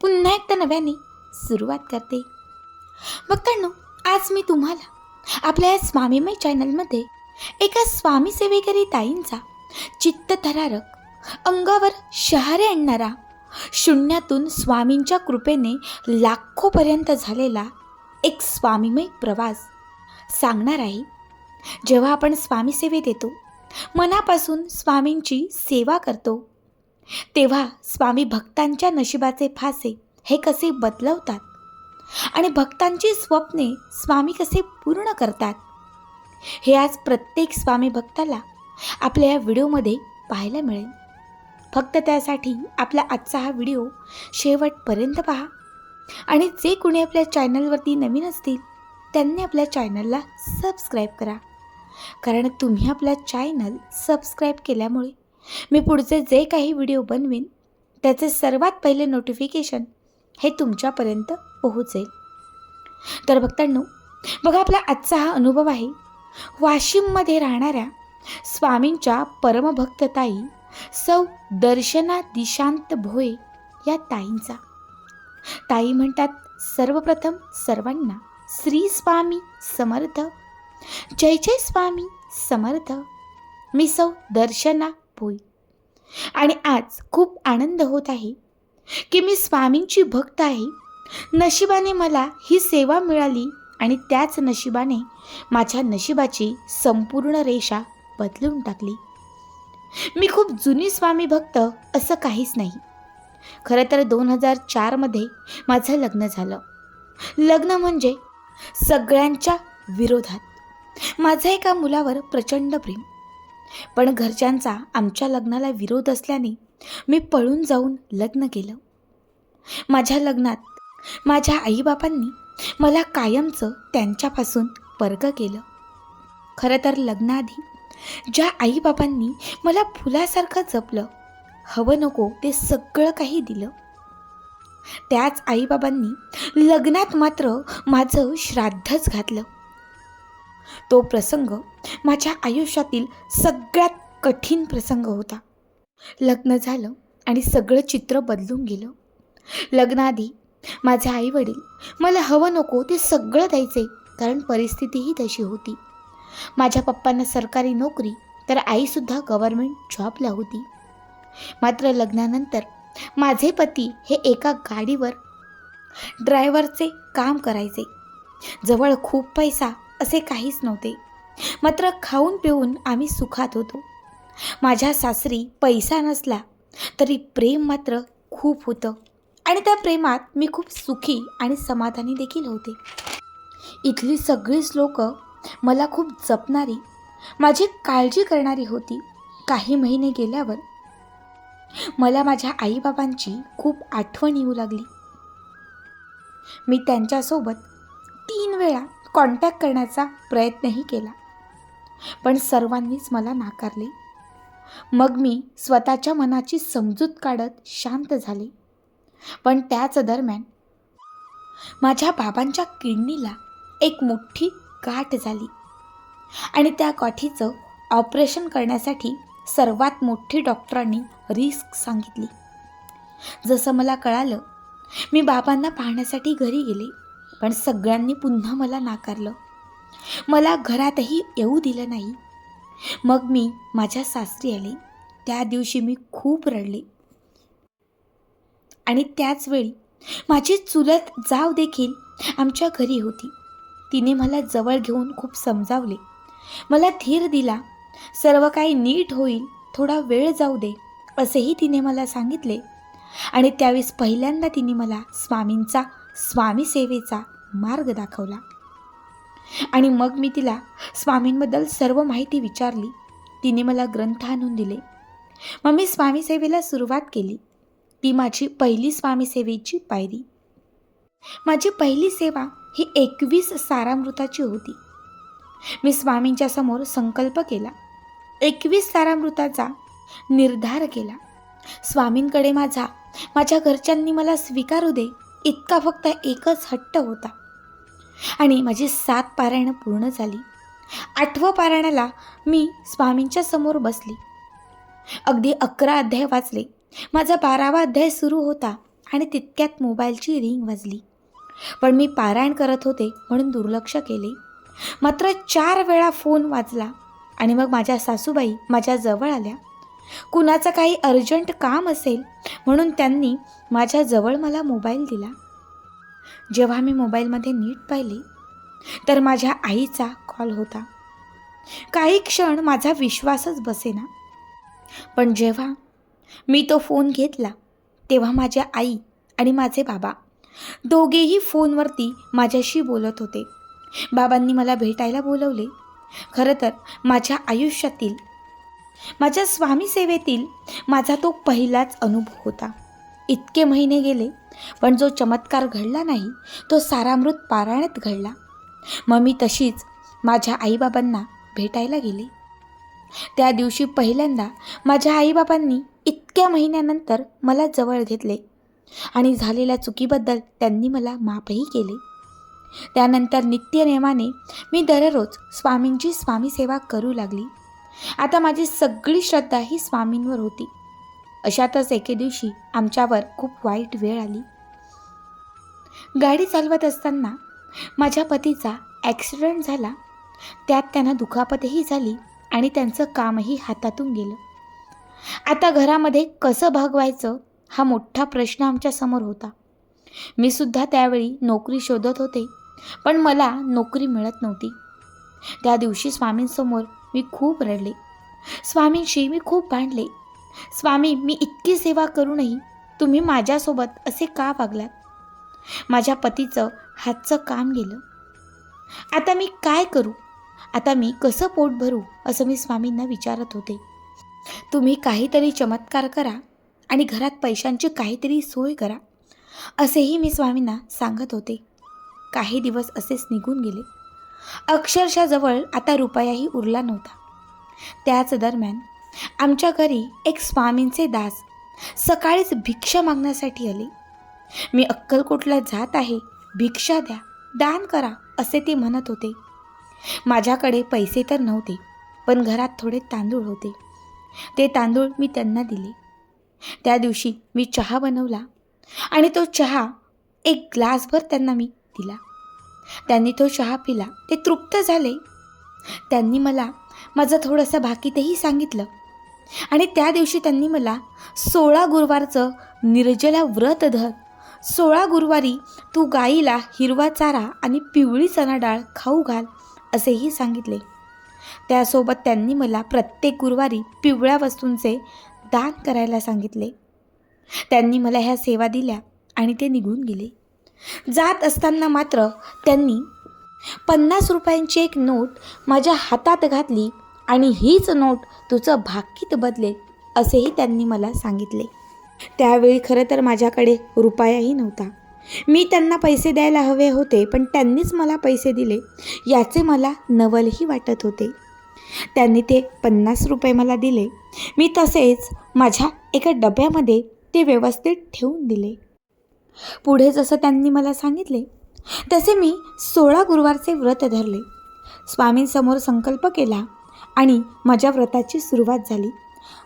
पुन्हा एकदा नव्याने सुरुवात करते. बघतांनो आज मी तुम्हाला आपल्या या स्वामीमय चॅनलमध्ये एका स्वामी सेवेकरी ताईंचा चित्तथरारक अंगावर शहारे आणणारा शून्यातून स्वामींच्या कृपेने लाखोपर्यंत झालेला एक स्वामीमय प्रवास सांगणार आहे. जेव्हा आपण स्वामी सेवेत येतो मनापासून स्वामींची सेवा करतो तेव्हा स्वामी भक्तांच्या नशिबाचे फासे हे कसे बदलवतात? आणि भक्तांची स्वप्ने स्वामी कसे पूर्ण करतात? हे आज प्रत्येक स्वामी भक्ताला आपल्या या व्हिडिओमध्ये पाहायला मिळेल. फक्त त्यासाठी आपला आजचा हा व्हिडिओ शेवटपर्यंत पहा. आणि जे कोणी आपल्या चॅनलवरती नवीन असतील त्यांनी आपल्या चॅनलला सबस्क्राईब करा. कारण तुम्ही आपला चॅनल सबस्क्राईब केल्यामुळे मी पुढचे जे काही व्हिडिओ बनवीन त्याचे सर्वात पहिले नोटिफिकेशन हे तुमच्यापर्यंत पोहोचेल. तर भक्तांनो बघा आपला आजचा हा अनुभव आहे. वाशिममध्ये राहणाऱ्या स्वामींच्या परमभक्त ताई सौ दर्शना दिशांत भोये या ताईंचा. ताई म्हणतात सर्वप्रथम सर्वांना श्री स्वामी समर्थ जय जय स्वामी समर्थ. मी सौ दर्शना होई. आणि आज खूप आनंद होत आहे की मी स्वामींची भक्त आहे. नशिबाने मला ही सेवा मिळाली आणि त्याच नशिबाने माझ्या नशिबाची संपूर्ण रेषा बदलून टाकली. मी खूप जुनी स्वामी भक्त असं काहीच नाही. खरं तर दोन हजार चारमध्ये माझं लग्न झालं. लग्न म्हणजे सगळ्यांच्या विरोधात. माझं एका मुलावर प्रचंड प्रेम. पण घरच्यांचा आमच्या लग्नाला विरोध असल्याने मी पळून जाऊन लग्न केलं. माझ्या लग्नात माझ्या आईबापांनी मला कायमचं त्यांच्यापासून वर्ग केलं. खरं तर लग्नाआधी ज्या आईबाबांनी मला फुलासारखं जपलं हवं नको ते सगळं काही दिलं. त्याच आईबाबांनी लग्नात मात्र माझं श्राद्धच घातलं. तो प्रसंग माझ्या आयुष्यातील सगळ्यात कठीण प्रसंग होता. लग्न झालं आणि सगळं चित्र बदलून गेलं. लग्नाआधी माझे आईवडील मला हवं नको ते सगळं द्यायचे कारण परिस्थितीही तशी होती. माझ्या पप्पांना सरकारी नोकरी तर आईसुद्धा गव्हर्मेंट जॉबला होती. मात्र लग्नानंतर माझे पती हे एका गाडीवर ड्रायव्हरचे काम करायचे. जवळ खूप पैसा असे काहीच नव्हते. मात्र खाऊन पिऊन आम्ही सुखात होतो. माझ्या सासरी पैसा नसला तरी प्रेम मात्र खूप होतं आणि त्या प्रेमात मी खूप सुखी आणि समाधानी देखील होते. इथली सगळीच लोक मला खूप जपणारी माझी काळजी करणारी होती काही महिने गेल्यावर. मला माझ्या आईबाबांची खूप आठवण येऊ लागली. मी त्यांच्यासोबत तीन वेळा कॉन्टॅक्ट करण्याचा प्रयत्नही केला. पण सर्वांनीच मला नाकारले. मग मी स्वतःच्या मनाची समजूत काढत शांत झाले. पण त्याच दरम्यान माझ्या बाबांच्या किडनीला एक मोठी गाठ झाली. आणि त्या गाठीचं ऑपरेशन करण्यासाठी सर्वात मोठी डॉक्टरांनी रिस्क सांगितली. जसं मला कळालं मी बाबांना पाहण्यासाठी घरी गेले. पण सगळ्यांनी पुन्हा मला नाकारलं. मला घरातही येऊ दिलं नाही. मग मी माझ्या सासरी आले. त्या दिवशी मी खूप रडले. आणि त्याचवेळी माझी चुलत जाव देखील आमच्या घरी होती. तिने मला जवळ घेऊन खूप समजावले. मला धीर दिला सर्व काही नीट होईल थोडा वेळ जाऊ दे असेही तिने मला सांगितले. आणि त्यावेळेस पहिल्यांदा तिने मला स्वामींचा स्वामीसेवेचा मार्ग दाखवला. आणि मग मी तिला स्वामींबद्दल सर्व माहिती विचारली. तिने मला ग्रंथ आणून दिले. मग मी स्वामीसेवेला सुरुवात केली. ती माझी पहिली स्वामीसेवेची पायरी. माझी पहिली सेवा ही एकवीस सारामृताची होती. मी स्वामींच्या समोर संकल्प केला. एकवीस सारामृताचा निर्धार केला. स्वामींकडे माझा माझ्या घरच्यांनी मला स्वीकारू दे. इतका फक्त एकच हट्ट होता. आणि माझी सात पारायणं पूर्ण झाली. आठवं पारायणाला मी स्वामींच्या समोर बसली. अगदी अकरा अध्याय वाचले. माझा बारावा अध्याय सुरू होता आणि तितक्यात मोबाईलची रिंग वाजली. पण मी पारायण करत होते म्हणून दुर्लक्ष केले. मात्र चार वेळा फोन वाजला आणि मग माझ्या सासूबाई माझ्या जवळ आल्या. कुणाचं काही अर्जंट काम असेल म्हणून त्यांनी माझ्याजवळ मला मोबाईल दिला. जेव्हा मी मोबाईलमध्ये नीट पाहिले तर माझ्या आईचा कॉल होता. काही क्षण माझा विश्वासच बसेना. पण जेव्हा मी तो फोन घेतला तेव्हा माझ्या आई आणि माझे बाबा दोघेही फोनवरती माझ्याशी बोलत होते. बाबांनी मला भेटायला बोलवले. खरं तर माझ्या आयुष्यातील माझ्या स्वामी सेवेतील माझा तो पहिलाच अनुभव होता. इतके महिने गेले पण जो चमत्कार घडला नाही तो सारामृत पारायणात घडला. मग मी तशीच माझ्या आईबाबांना भेटायला गेले. त्या दिवशी पहिल्यांदा माझ्या आईबाबांनी इतक्या महिन्यानंतर मला जवळ घेतले आणि झालेल्या चुकीबद्दल त्यांनी मला माफही केले. त्यानंतर नित्यनेमाने मी दररोज स्वामींची स्वामी सेवा करू लागली. आता माझी सगळी श्रद्धा ही स्वामींवर होती. अशातच एके दिवशी आमच्यावर खूप वाईट वेळ आली. गाडी चालवत असताना माझ्या पतीचा ॲक्सिडेंट झाला. त्यात त्यांना दुखापतही झाली आणि त्यांचं कामही हातातून गेलं. आता घरामध्ये कसं भागवायचं हा मोठा प्रश्न आमच्यासमोर होता. मी सुद्धा त्यावेळी नोकरी शोधत होते पण मला नोकरी मिळत नव्हती. त्या दिवशी स्वामींसमोर मी खूप रडले. स्वामींशी मी खूप भांडले. स्वामी मी इतकी सेवा करूनही तुम्ही माझ्यासोबत असे का वागलात? माझ्या पतीचं हातचं काम गेलं. आता मी काय करू? आता मी कसं पोट भरू असं मी स्वामींना विचारत होते. तुम्ही काहीतरी चमत्कार करा आणि घरात पैशांची काहीतरी सोय करा असेही मी स्वामींना सांगत होते. काही दिवस असेच निघून गेले. अक्षरशः जवळ आता रुपयाही उरला नव्हता. त्याच दरम्यान आमच्या घरी एक स्वामींचे दास सकाळीच भिक्षा मागण्यासाठी आले. मी अक्कलकोटला जात आहे भिक्षा द्या दान करा असे ते म्हणत होते. माझ्याकडे पैसे तर नव्हते पण घरात थोडे तांदूळ होते. ते तांदूळ मी त्यांना दिले. त्या दिवशी मी चहा बनवला आणि तो चहा एक ग्लासभर त्यांना मी दिला. त्यांनी तो चहा पिला. ते तृप्त झाले. त्यांनी मला माझं थोडंसं भाकीतही सांगितलं. आणि त्या दिवशी त्यांनी मला सोळा गुरुवारचं निर्जला व्रत धर. सोळा गुरुवारी तू गाईला हिरवा चारा आणि पिवळी चणा डाळ खाऊ घाल असेही सांगितले. त्यासोबत त्यांनी मला प्रत्येक गुरुवारी पिवळ्या वस्तूंचे दान करायला सांगितले. त्यांनी मला ह्या सेवा दिल्या आणि ते निघून गेले. जात असताना मात्र त्यांनी पन्नास रुपयांची एक नोट माझ्या हातात घातली आणि हीच नोट तुझं भाकीत बदलेल असेही त्यांनी मला सांगितले. त्यावेळी खरं तर माझ्याकडे रुपयाही नव्हता. मी त्यांना पैसे द्यायला हवे होते पण त्यांनीच मला पैसे दिले याचे मला नवलही वाटत होते. त्यांनी ते पन्नास रुपये मला दिले. मी तसेच माझ्या एका डब्यामध्ये ते व्यवस्थित ठेवून दिले. पुढे जसं त्यांनी मला सांगितले तसे मी सोळा गुरुवारचे व्रत धरले. स्वामींसमोर संकल्प केला आणि माझ्या व्रताची सुरुवात झाली.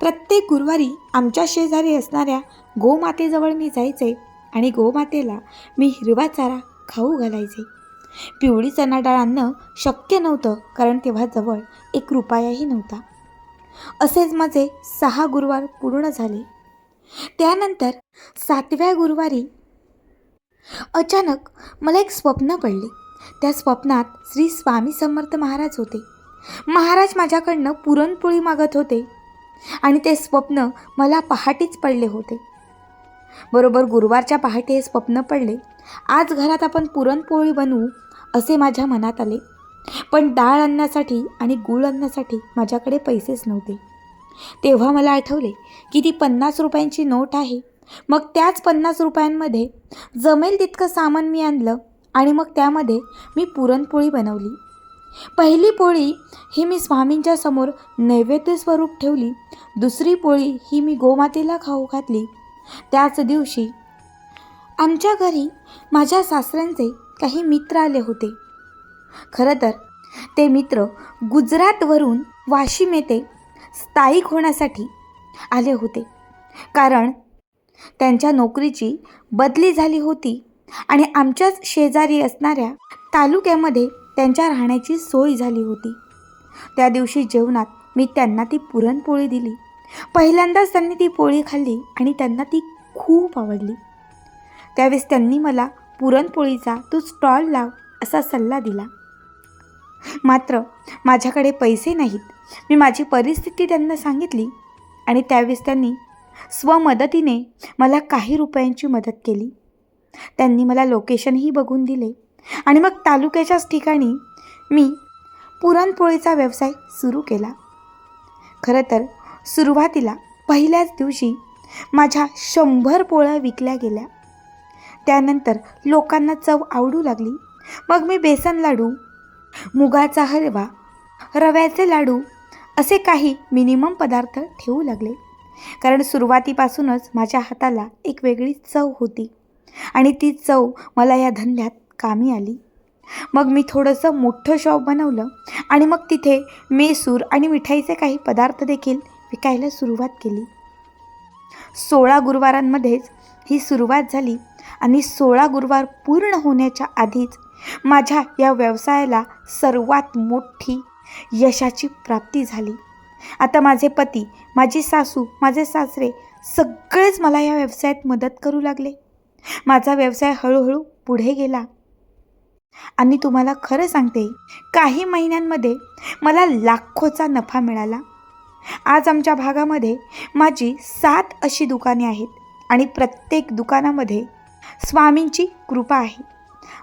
प्रत्येक गुरुवारी आमच्या शेजारी असणाऱ्या गोमातेजवळ मी जायचे आणि गोमातेला मी हिरवा चारा खाऊ घालायचे. पिवळी चणा डाळ आणणं शक्य नव्हतं कारण तेव्हा जवळ एक रुपयाही नव्हता. असेच माझे सहा गुरुवार पूर्ण झाले. त्यानंतर सातव्या गुरुवारी अचानक मला एक स्वप्न पडले त्या स्वप्नात श्री स्वामी समर्थ महाराज होते. महाराज माझ्याकडनं पुरणपोळी मागत होते आणि ते स्वप्न मला पहाटेच पडले होते. बरोबर गुरुवारच्या पहाटे हे स्वप्न पडले. आज घरात आपण पुरणपोळी बनवू असे माझ्या मनात आले. पण डाळ आणण्यासाठी आणि गूळ आणण्यासाठी माझ्याकडे पैसेच नव्हते. तेव्हा मला आठवले की ती पन्नास रुपयांची नोट आहे. मग त्याच पन्नास रुपयांमध्ये जमेल तितकं सामान मी आणलं आणि मग त्यामध्ये मी पुरणपोळी बनवली. पहिली पोळी ही मी स्वामींच्या समोर नैवेद्य स्वरूप ठेवली. दुसरी पोळी ही मी गोमातेला खाऊ घातली. त्याच दिवशी आमच्या घरी माझ्या सासऱ्यांचे काही मित्र आले होते. खरं तर ते मित्र गुजरातवरून वाशिम येथे स्थायिक होण्यासाठी आले होते. कारण त्यांच्या नोकरीची बदली झाली होती आणि आमच्याच शेजारी असणाऱ्या तालुक्यामध्ये त्यांच्या राहण्याची सोय झाली होती. त्या दिवशी जेवणात मी त्यांना ती पुरणपोळी दिली. पहिल्यांदाच त्यांनी ती पोळी खाल्ली आणि त्यांना ती खूप आवडली. त्यावेळेस त्यांनी मला पुरणपोळीचा तू स्टॉल लाव असा सल्ला दिला. मात्र माझ्याकडे पैसे नाहीत. मी माझी परिस्थिती त्यांना सांगितली आणि त्यावेळेस त्यांनी स्वमदतीने मला काही रुपयांची मदत केली. त्यांनी मला लोकेशनही बघून दिले आणि मग तालुक्याच्याच ठिकाणी मी पुरणपोळीचा व्यवसाय सुरू केला. खरं तर सुरुवातीला पहिल्याच दिवशी माझ्या शंभर पोळ्या विकल्या गेल्या. त्यानंतर लोकांना चव आवडू लागली. मग मी बेसन लाडू मुगाचा हलवा रव्याचे लाडू असे काही मिनिमम पदार्थ ठेवू लागले. कारण सुरुवातीपासूनच माझ्या हाताला एक वेगळी चव होती. आणि ती चव मला या धंद्यात कामी आली. मग मी थोडंसं मोठं शॉप बनवलं आणि मग तिथे मेसूर आणि मिठाईचे काही पदार्थ देखील विकायला सुरुवात केली. सोळा गुरुवारांमध्येच ही सुरुवात झाली आणि सोळा गुरुवार पूर्ण होण्याच्या आधीच माझ्या या व्यवसायाला सर्वात मोठी यशाची प्राप्ती झाली. आता माझे पती माझी सासू माझे सासरे सगळेच मला या व्यवसायात मदत करू लागले. माझा व्यवसाय हळूहळू पुढे गेला. आणि तुम्हाला खरं सांगते काही महिन्यांमध्ये मला लाखोचा नफा मिळाला. आज आमच्या भागामध्ये माझी सात अशी दुकाने आहेत आणि प्रत्येक दुकानामध्ये स्वामींची कृपा आहे.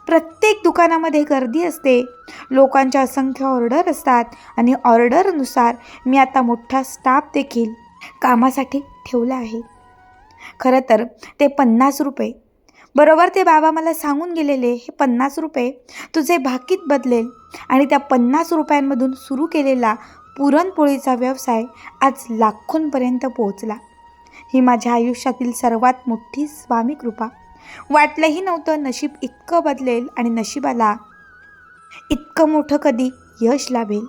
प्रत्येक दुकानामध्ये गर्दी असते. लोकांच्या असंख्य ऑर्डर असतात आणि ऑर्डरनुसार मी आता मोठा स्टाफ देखील कामासाठी ठेवला आहे. खरं तर ते पन्नास रुपये. बरोबर ते बाबा मला सांगून गेलेले हे पन्नास रुपये तुझे भाकीत बदलेल आणि त्या पन्नास रुपयांमधून सुरू केलेला पुरणपोळीचा व्यवसाय आज लाखोंपर्यंत पोहोचला. ही माझ्या आयुष्यातील सर्वात मोठी स्वामी कृपा. वाटलंही नव्हतं नशीब इतकं बदलेल आणि नशिबाला इतकं मोठं कधी यश लाभेल.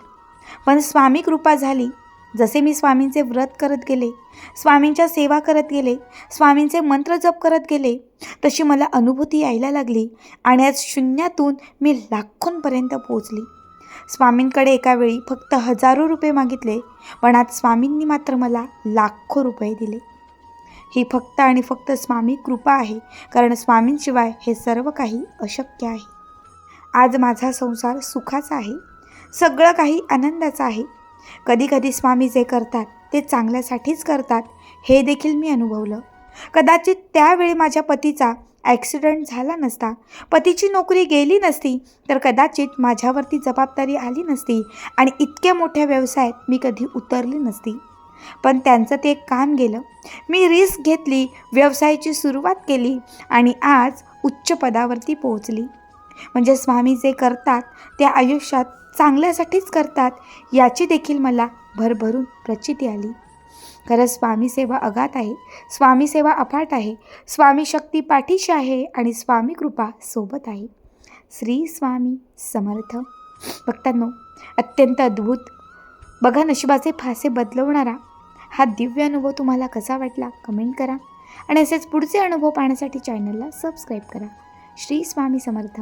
पण स्वामी कृपा झाली. जसे मी स्वामींचे व्रत करत गेले स्वामींच्या सेवा करत गेले स्वामींचे मंत्र जप करत गेले तशी मला अनुभूती यायला लागली आणि आज शून्यातून मी लाखोंपर्यंत पोचली स्वामींकडे एका वेळी फक्त हजारो रुपये मागितले पण आज स्वामींनी मात्र मला लाखो रुपये दिले. ही फक्त आणि फक्त स्वामी कृपा आहे कारण स्वामींशिवाय हे सर्व काही अशक्य आहे. आज माझा संसार सुखाचा आहे सगळं काही आनंदाचं आहे. कधीकधी स्वामी जे करतात ते चांगल्यासाठीच करतात हे देखील मी अनुभवलं. कदाचित त्यावेळी माझ्या पतीचा ॲक्सिडेंट झाला नसता पतीची नोकरी गेली नसती तर कदाचित माझ्यावरती जबाबदारी आली नसती आणि इतक्या मोठ्या व्यवसायात मी कधी उतरली नसती. पण त्यांचं ते एक काम गेलं. मी रिस्क घेतली व्यवसायाची सुरुवात केली आणि आज उच्च पदावरती पोहोचली. म्हणजे स्वामी जे करतात ते आयुष्यात चांगल्यासाठीच करतात याची देखील मला भरभरून प्रचिती आली. खरंच स्वामी सेवा अगात आहे स्वामी सेवा अफाट आहे स्वामी शक्ती पाठीशी आहे आणि स्वामी कृपा सोबत आहे. श्री स्वामी समर्थ. भक्तांनो अत्यंत अद्भुत बघा नशिबाचे फासे बदलवणारा हा दिव्य अनुभव तुम्हाला कसा वाटला कमेंट करा आणि असेच पुढचे अनुभव पाहण्यासाठी चॅनलला सबस्क्राईब करा. श्री स्वामी समर्थ.